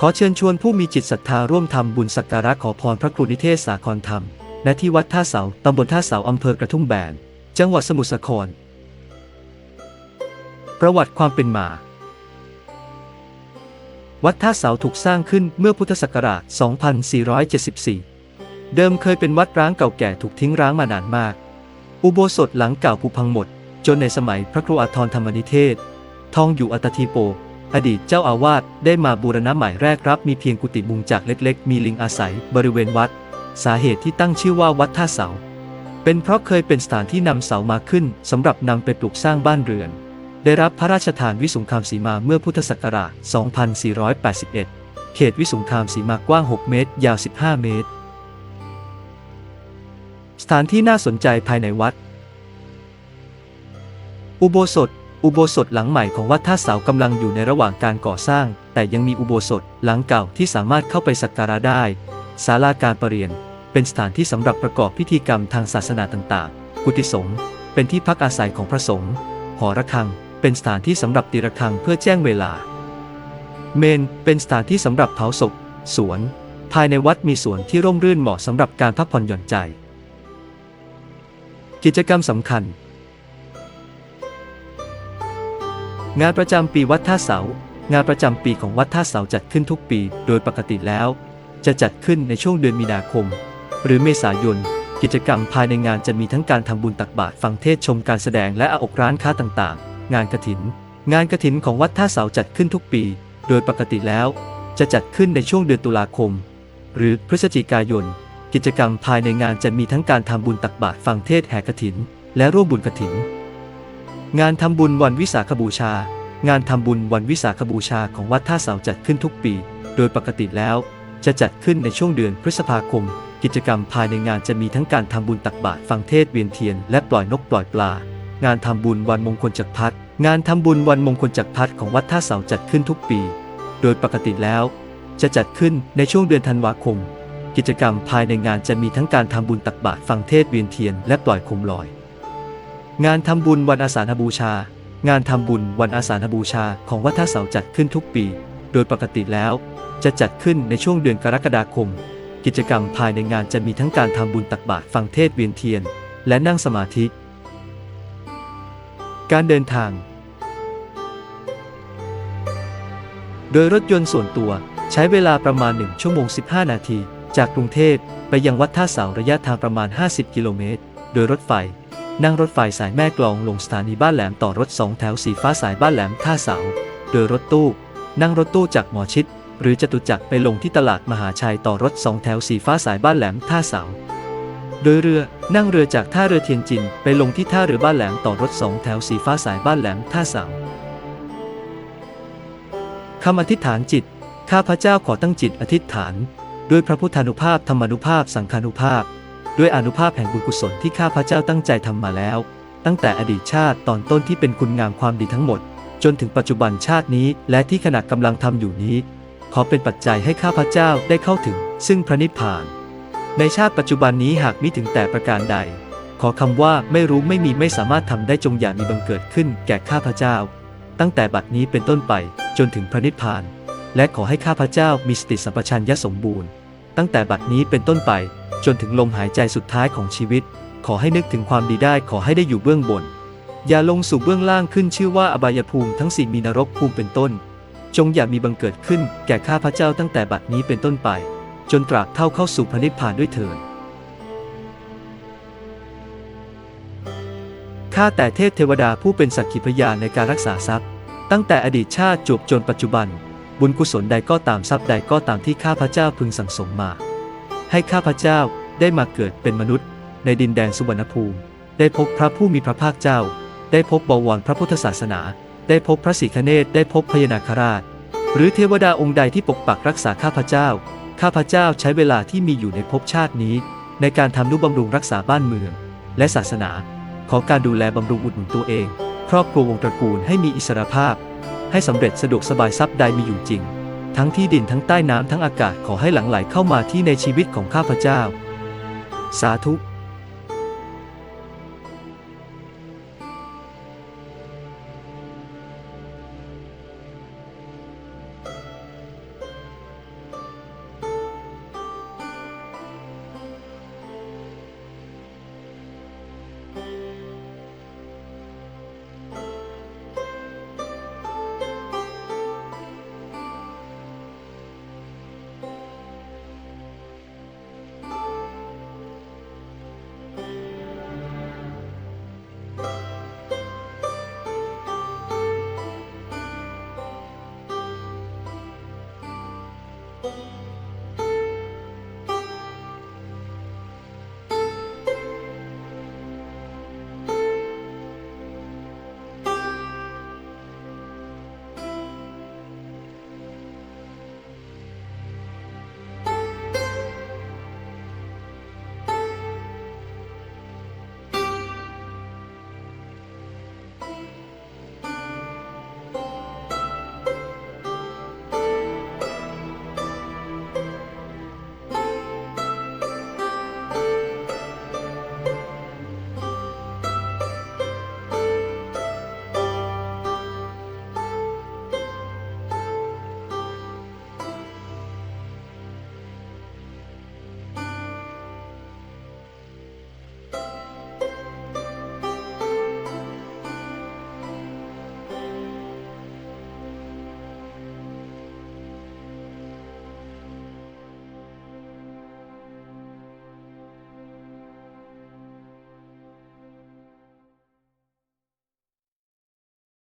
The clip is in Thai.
ขอเชิญชวนผู้มีจิตศรัทธาร่วมทำบุญสักการะขอพรพระครูนิเทศสาครธรรม ณ ที่วัดท่าเสา ตำบลท่าเสา อำเภอกระทุ่มแบน จังหวัดสมุทรสาคร ประวัติความเป็นมา วัดท่าเสาถูกสร้างขึ้นเมื่อพุทธศักราช 2474 เดิมเคยเป็นวัดร้างเก่าแก่ถูกทิ้งร้างมานานมาก อุโบสถหลังเก่าผุพังหมด จนในสมัยพระครูอาทรธรรมนิเทศ ทองอยู่อัตทีโป อดีตเจ้าอาวาสได้มาบูรณะใหม่แรกรับ มีเพียงกุฏิมุงจากเล็กๆ มีลิงอาศัยบริเวณวัด สาเหตุที่ตั้งชื่อว่าวัดท่าเสา เป็นเพราะเคยเป็นสถานที่นำเสามาขึ้นสำหรับนำไปปลูกสร้างบ้านเรือน ได้รับพระราชทานวิสุงคามสีมาเมื่อพุทธศักราช 2481 เขตวิสุงคามสีมากว้าง 6 เมตร ยาว 15 เมตร สถานที่น่าสนใจภายในวัด อุโบสถ อุโบสถหลังใหม่ของวัดท่าเสากำลังอยู่ในระหว่างการก่อสร้าง แต่ยังมีอุโบสถหลังเก่าที่สามารถเข้าไปสักการะได้ศาลาการประเรียน เป็นสถานที่สำหรับประกอบพิธีกรรมทางศาสนาต่างๆ กุฏิสงฆ์เป็นที่พักอาศัยของพระสงฆ์หอระฆัง เป็นสถานที่สำหรับตีระฆังเพื่อแจ้งเวลา เมน เป็นสถานที่สำหรับเผาศพ สวน ภายในวัดมีสวนที่ร่มรื่นเหมาะสำหรับการพักผ่อนหย่อนใจ กิจกรรมสำคัญ งานประจำปีวัดท่าเสา งานประจำปีของวัดท่าเสาจัดขึ้นทุกปี โดยปกติแล้ว จะจัดขึ้นในช่วงเดือนมีนาคม หรือเมษายน กิจกรรมภายในงานจะมีทั้งการทำบุญตักบาตรฟังเทศชมการแสดงและอาอกร้านค้าต่างๆ งานกระถิน งานกระถินของวัดท่าเสาจัดขึ้นทุกปี โดยปกติแล้ว จะจัดขึ้นในช่วงเดือนตุลาคม หรือพฤศจิกายน กิจกรรมภายในงานจะมีทั้งการทำบุญตักบาตรฟังเทศแห่กระถิน และร่วมบุญกระถิน งานทำบุญวันวิสาขบูชา งานทำบุญวันวิสาขบูชาของวัดท่าเสาจัดขึ้นทุกปี โดยปกติแล้ว จะจัดขึ้นในช่วงเดือนพฤษภาคม กิจกรรมภายในงานจะมีทั้งการทำบุญตักบาตรฟังเทศเวียนเทียนและปล่อยนกปล่อยปลา งานทำบุญวันมงคลจักรพรรดิงานทำบุญวันมงคลจักรพรรดิของวัดท่าเสาจัดขึ้นทุกปี โดยปกติแล้ว จะจัดขึ้นในช่วงเดือนธันวาคม กิจกรรมภายในงานจะมีทั้งการทำบุญตักบาตรฟังเทศเวียนเทียนและปล่อยโคมลอย งานทำบุญวันอาสาฬบูชา งานทำบุญวันอาสาฬบูชาของวัดท่าเสาจัดขึ้นทุกปี โดยปกติแล้ว จะจัดขึ้นในช่วงเดือนกรกฎาคม กิจกรรมภายในงานจะมีทั้งการทำบุญตักบาตรฟังเทศเวียนเทียน และนั่งสมาธิ การเดินทาง โดยรถยนต์ส่วนตัวใช้เวลาประมาณ 1 ชั่วโมง 15 นาที จากกรุงเทพไปยังวัดท่าเสาระยะทางประมาณ 50 กิโลเมตร โดยรถไฟ นั่งรถไฟสายแม่กลองลงสถานีบ้านแหลมต่อรถสองแถวสีฟ้าสายบ้านแหลมท่าเสา โดยรถตู้ นั่งรถตู้จากหมอชิด หรือจตุจักรไปลงที่ตลาดมหาชัยต่อรถสองแถวสีฟ้าสายบ้านแหลมท่าเสา โดยเรือนั่งเรือจากท่าเรือเทียนจินไปลงที่ท่าเรือบ้านแหลมต่อรถสองแถวสีฟ้าสายบ้านแหลมท่าเสาคำอธิษฐานจิต ข้าพระเจ้าขอตั้งจิตอธิษฐาน ด้วยพระพุทธานุภาพธรรมานุภาพสังฆานุภาพ ด้วยอนุภาพแห่งบุญกุศลที่ข้าพระเจ้าตั้งใจทำมาแล้ว ตั้งแต่อดีตชาติตอนต้นที่เป็นคุณงามความดีทั้งหมด จนถึงปัจจุบันชาตินี้ และที่ขณะกำลังทำอยู่นี้ ขอเป็นปัจจัยให้ข้าพระเจ้าได้เข้าถึง ซึ่งพระนิพพาน ในชาติปัจจุบันนี้หากมิถึงแต่ประการใด ขอคำว่าไม่รู้ไม่มีไม่สามารถทำได้จงอย่ามีบังเกิดขึ้นแก่ข้าพระเจ้า ตั้งแต่บัดนี้เป็นต้นไปจนถึงพระนิพพาน และขอให้ข้าพระเจ้ามีสติสัมปชัญญะสมบูรณ์ ตั้งแต่บัดนี้เป็นต้นไป จนถึงลมหายใจสุดท้ายของชีวิต ขอให้นึกถึงความดีได้ขอให้ได้อยู่เบื้องบน อย่าลงสู่เบื้องล่างขึ้นชื่อว่าอบายภูมิทั้งสี่มีนรกภูมิเป็นต้น จงอย่ามีบังเกิดขึ้นแก่ข้าพระเจ้าตั้งแต่บัดนี้เป็นต้นไป จนตราบเท่าเข้าสู่พระนิพพานด้วยเถิดข้าแต่เทพเทวดาผู้เป็นสักขีพยานในการรักษาทรัพย์ ตั้งแต่อดีตชาติจบจนปัจจุบัน บุญกุศลใดก็ตามทรัพย์ใดก็ตามที่ข้าพเจ้าพึงสั่งสมมา ให้ข้าพเจ้าได้มาเกิดเป็นมนุษย์ ในดินแดนสุวรรณภูมิ ได้พบพระผู้มีพระภาคเจ้า ได้พบบวรพระพุทธศาสนา ได้พบพระศรีคเนศได้พบพญานาคราช หรือเทวดาองค์ใดที่ปกปักรักษาข้าพเจ้า ข้าพเจ้าใช้เวลาที่มีอยู่ในภพชาตินี้ ในการทำนุบำรุงรักษาบ้านเมือง และศาสนา ขอการดูแลบำรุงอุดหนุนตัวเอง ครอบครัววงตระกูลให้มีอิสรภาพ ให้สำเร็จสะดวกสบายทรัพย์ใดมีอยู่จริง ทั้งที่ดินทั้งใต้น้ำทั้งอากาศขอให้หลั่งไหลเข้ามาที่ในชีวิตของข้าพเจ้า สาธุ